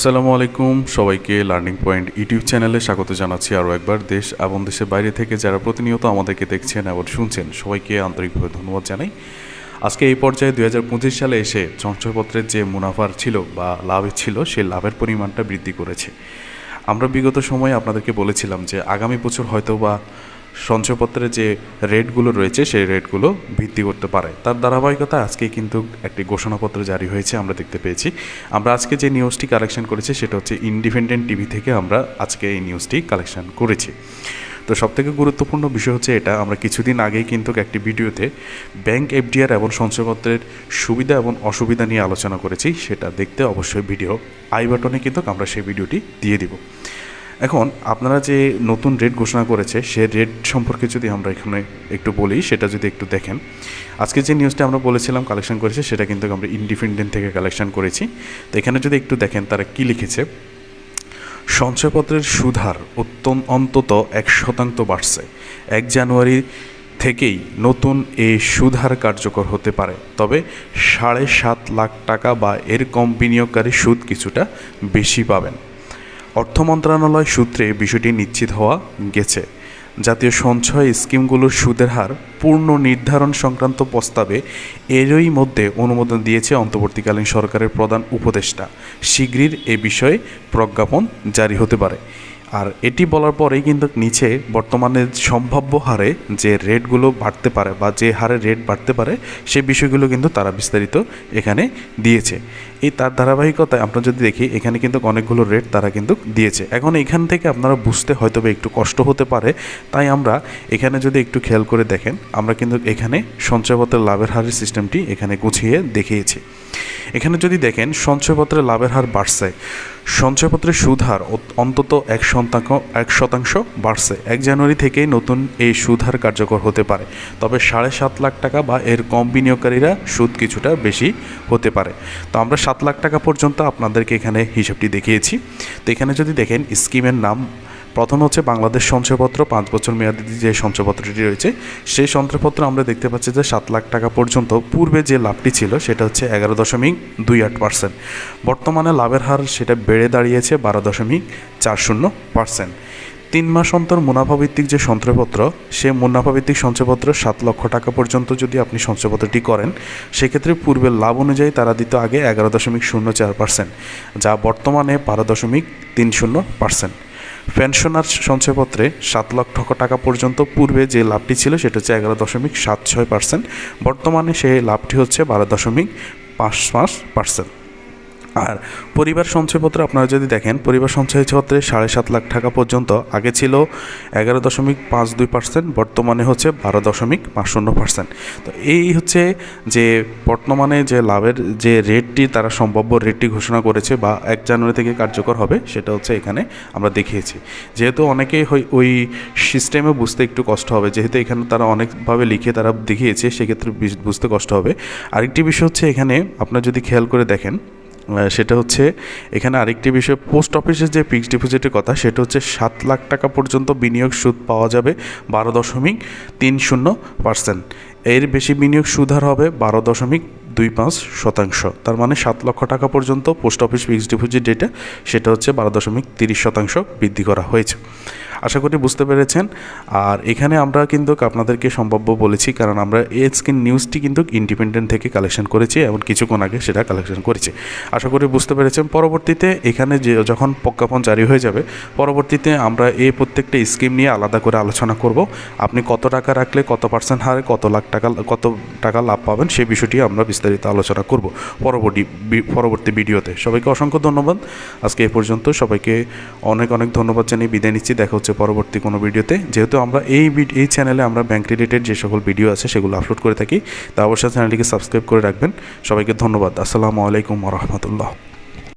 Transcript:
আসসালামু আলাইকুম। সবাইকে লার্নিং পয়েন্ট ইউটিউব চ্যানেলে স্বাগত জানাচ্ছি আরও একবার। দেশ এবং দেশের বাইরে থেকে যারা প্রতিনিয়ত আমাদেরকে দেখছেন এবং শুনছেন, সবাইকে আন্তরিকভাবে ধন্যবাদ জানাই। আজকে এই পর্যায়ে দুই হাজার পঁচিশ সালে এসে সঞ্চয়পত্রের যে মুনাফার ছিল বা লাভের ছিল, সেই লাভের পরিমাণটা বৃদ্ধি করেছে। আমরা বিগত সময়ে আপনাদেরকে বলেছিলাম যে আগামী বছর হয়তো বা সঞ্চয়পত্রের যে রেটগুলো রয়েছে, সেই রেটগুলো ভিত্তি করতে পারে। তার ধারাবাহিকতা আজকে কিন্তু একটি ঘোষণাপত্র জারি হয়েছে, আমরা দেখতে পেয়েছি। আমরা আজকে যে নিউজটি কালেকশন করেছি, সেটা হচ্ছে ইন্ডিপেন্ডেন্ট টিভি থেকে আমরা আজকে এই নিউজটি কালেকশন করেছি। তো সবথেকে গুরুত্বপূর্ণ বিষয় হচ্ছে এটা, আমরা কিছুদিন আগেই কিন্তু একটি ভিডিওতে ব্যাংক এফডিআর এবং সঞ্চয়পত্রের সুবিধা এবং অসুবিধা নিয়ে আলোচনা করেছি, সেটা দেখতে অবশ্যই ভিডিও আই বাটনে কিন্তু আমরা সেই ভিডিওটি দিয়ে দিব। এখন আপনারা যে নতুন রেট ঘোষণা করেছে, সে রেট সম্পর্কে যদি আমরা এখানে একটু বলি, সেটা যদি একটু দেখেন। আজকে যে নিউজটা আমরা বলেছিলাম কালেকশন করেছি, সেটা কিন্তু আমরা ইন্ডিপেন্ডেন্ট থেকে কালেকশন করেছি। তো এখানে যদি একটু দেখেন, তারা কী লিখেছে? সঞ্চয়পত্রের সুধার উত্তম অন্তত এক শতাংশ বাড়ছে। এক জানুয়ারি থেকেই নতুন এই সুধার কার্যকর হতে পারে। তবে সাড়ে সাত লাখ টাকা বা এর কম বিনিয়োগকারী সুদ কিছুটা বেশি পাবেন। অর্থ মন্ত্রণালয় সূত্রে বিষয়টি নিশ্চিত হওয়া গেছে। জাতীয় সঞ্চয় স্কিমগুলোর সুদের হার পূর্ণ নির্ধারণ সংক্রান্ত প্রস্তাবে এরই মধ্যে অনুমোদন দিয়েছে অন্তর্বর্তীকালীন সরকারের প্রধান উপদেষ্টা। শিগগির এ বিষয়ে প্রজ্ঞাপন জারি হতে পারে। আর এটি বলার পরেই কিন্তু নিচে বর্তমানে সম্ভাব্য হারে যে রেটগুলো বাড়তে পারে বা যে হারে রেট বাড়তে পারে সেই বিষয়গুলো কিন্তু তারা বিস্তারিত এখানে দিয়েছে। এই তার ধারাবাহিকতায় আমরা যদি দেখি, এখানে কিন্তু অনেকগুলো রেট তারা কিন্তু দিয়েছে। এখন এখান থেকে আপনারা বুঝতে হয়তো একটু কষ্ট হতে পারে। তাই আমরা এখানে যদি একটু খেয়াল করে দেখেন, আমরা কিন্তু এখানে সঞ্চয়পত্রের লাভের হারের সিস্টেমটি এখানে গুছিয়ে দেখিয়েছি। এখানে যদি দেখেন, সঞ্চয়পত্রের লাভের হার বাড়ছে। সঞ্চয়পত্রের সুদ হার অন্তত এক শতাংশ এক শতাংশ বাড়ছে। এক জানুয়ারি থেকেই নতুন এই সুদ হার কার্যকর হতে পারে। তবে সাড়ে সাত লাখ টাকা বা এর কম বিনিয়োগকারীরা সুদ কিছুটা বেশি হতে পারে। তো আমরা সাত লাখ টাকা পর্যন্ত আপনাদেরকে এখানে হিসাবটি দেখিয়েছি। তো এখানে যদি দেখেন, স্কিমের নাম প্রথম হচ্ছে বাংলাদেশ সঞ্চয়পত্র পাঁচ বছর মেয়াদি যে সঞ্চয়পত্রটি রয়েছে, সেই সঞ্চয়পত্র আমরা দেখতে পাচ্ছি যে সাত লাখ টাকা পর্যন্ত পূর্বে যে লাভটি ছিল সেটা হচ্ছে এগারো দশমিক দুই আট পার্সেন্ট। বর্তমানে লাভের হার সেটা বেড়ে দাঁড়িয়েছে বারো দশমিক চার শূন্য পার্সেন্ট। তিন মাস অন্তর মুনাফাভিত্তিক যে সঞ্চয়পত্র সে মুনাফাভিত্তিক সঞ্চয়পত্র সাত লক্ষ টাকা পর্যন্ত যদি আপনি সঞ্চয়পত্রটি করেন, সেক্ষেত্রে পূর্বের লাভ অনুযায়ী তারা দিত আগে এগারো দশমিক শূন্য চার পার্সেন্ট, যা বর্তমানে বারো দশমিক তিন শূন্য পার্সেন্ট। পেনশনার সঞ্চয়পত্রে সাত লক্ষ টাকা পর্যন্ত পূর্বে যে লাভটি ছিল সেটা হচ্ছে এগারো দশমিক সাত ছয় পার্সেন্ট। বর্তমানে সেই লাভটি হচ্ছে বারো দশমিক পাঁচ পাঁচ পার্সেন্ট। আর পরিবার সঞ্চয়পত্র আপনারা যদি দেখেন, পরিবার সঞ্চয়পত্রে সাড়ে সাত লাখ টাকা পর্যন্ত, আগে ছিল এগারো দশমিক পাঁচ দুই পার্সেন্ট, বর্তমানে হচ্ছে বারো দশমিক পাঁচ শূন্য পার্সেন্ট। তো এই হচ্ছে যে বর্তমানে যে লাভের যে রেটটি, তারা সম্ভাব্য রেটটি ঘোষণা করেছে বা এক জানুয়ারি থেকে কার্যকর হবে, সেটা হচ্ছে এখানে আমরা দেখিয়েছি। যেহেতু অনেকেই ওই সিস্টেমে বুঝতে একটু কষ্ট হবে, যেহেতু এখানে তারা অনেকভাবে লিখে তারা দেখিয়েছে, সেক্ষেত্রে বুঝতে কষ্ট হবে। আরেকটি বিষয় হচ্ছে এখানে, আপনার যদি খেয়াল করে দেখেন সেটা হচ্ছে এখানে আরেকটি বিষয়, পোস্ট অফিসের যে ফিক্সড ডিপোজিটের কথা, সেটা হচ্ছে সাত লাখ টাকা পর্যন্ত বিনিয়োগ সুদ পাওয়া যাবে বারো দশমিক তিন শূন্য পার্সেন্ট। এর বেশি বিনিয়োগ সুদ হার হবে বারো দশমিক দুই পাঁচ শতাংশ। তার মানে সাত লক্ষ টাকা পর্যন্ত পোস্ট অফিস ফিক্সড ডিপোজিট যেটা সেটা হচ্ছে বারো দশমিক তিরিশ শতাংশ বৃদ্ধি করা হয়েছে। আশা করি বুঝতে পেরেছেন। আর এখানে আমরা কিন্তু আপনাদেরকে সম্ভাব্য বলেছি, কারণ আমরা এই স্কিন নিউজটি কিন্তু ইন্ডিপেন্ডেন্ট থেকে কালেকশন করেছি, এবং কিছুক্ষণ আগে সেটা কালেকশন করেছি। আশা করি বুঝতে পেরেছেন। পরবর্তীতে এখানে যে যখন প্রজ্ঞাপন জারি হয়ে যাবে, পরবর্তীতে আমরা এই প্রত্যেকটা স্কিম নিয়ে আলাদা করে আলোচনা করব। আপনি কত টাকা রাখলে কত পার্সেন্ট হারে, কত লাখ টাকা, কত টাকা লাভ পাবেন সেই বিষয়টি আমরা বিস্তারিত আলোচনা করব পরবর্তী পরবর্তী ভিডিওতে। সবাইকে অসংখ্য ধন্যবাদ। আজকে এ পর্যন্ত সবাইকে অনেক অনেক ধন্যবাদ জানিয়ে বিদায় নিচ্ছি। দেখা হচ্ছে পরবর্তী কোনো ভিডিওতে। যেহেতু আমরা এই এই চ্যানেলে আমরা ব্যাংক রিলেটেড যে সকল ভিডিও আছে সেগুলো আপলোড করে থাকি, তা অবশ্যই চ্যানেলটিকে সাবস্ক্রাইব করে রাখবেন। সবাইকে ধন্যবাদ। আসসালামু আলাইকুম রহমতুল্লাহ।